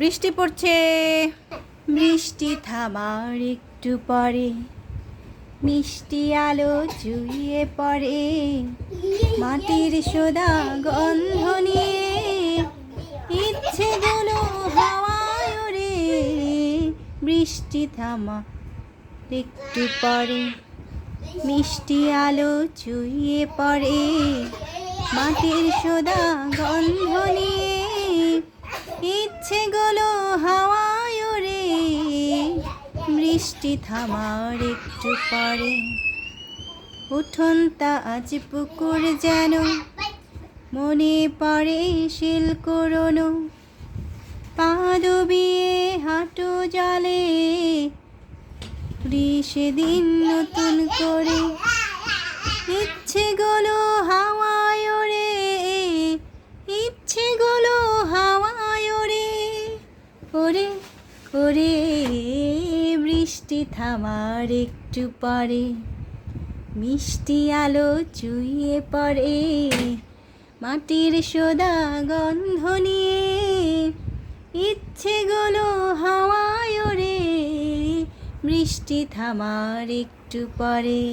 বৃষ্টি পড়ছে। বৃষ্টি থামার একটু পরে, মিষ্টি আলো চুইয়ে পড়ে, মাটির সোদা গন্ধ নিয়ে ইচ্ছেগুলো হাওয়ায় রে বৃষ্টি থামা একটু পরে, মিষ্টি আলো চুইয়ে পড়ে, মাটির সোদা গন্ধ নিয়ে বৃষ্টি থামার একটু পরে। উঠোনটা আজ পুকুর যেন। মনে পড়ে শিল করোনো। পা ডুবিয়ে হাঁটু জলে। সেদিন নতুন করে। ইচ্ছে ইচ্ছেগুলো হাওয়ায় ওরে ইচ্ছেগুলো হাওয়ায় ওরে ওরে ওরে বৃষ্টি থামার একটু পরে, মিষ্টি আলো চুইয়ে পড়ে, মাটির সোদা গন্ধ নিয়ে ইচ্ছেগুলো হাওয়ায় ওরে বৃষ্টি থামার একটু পরে।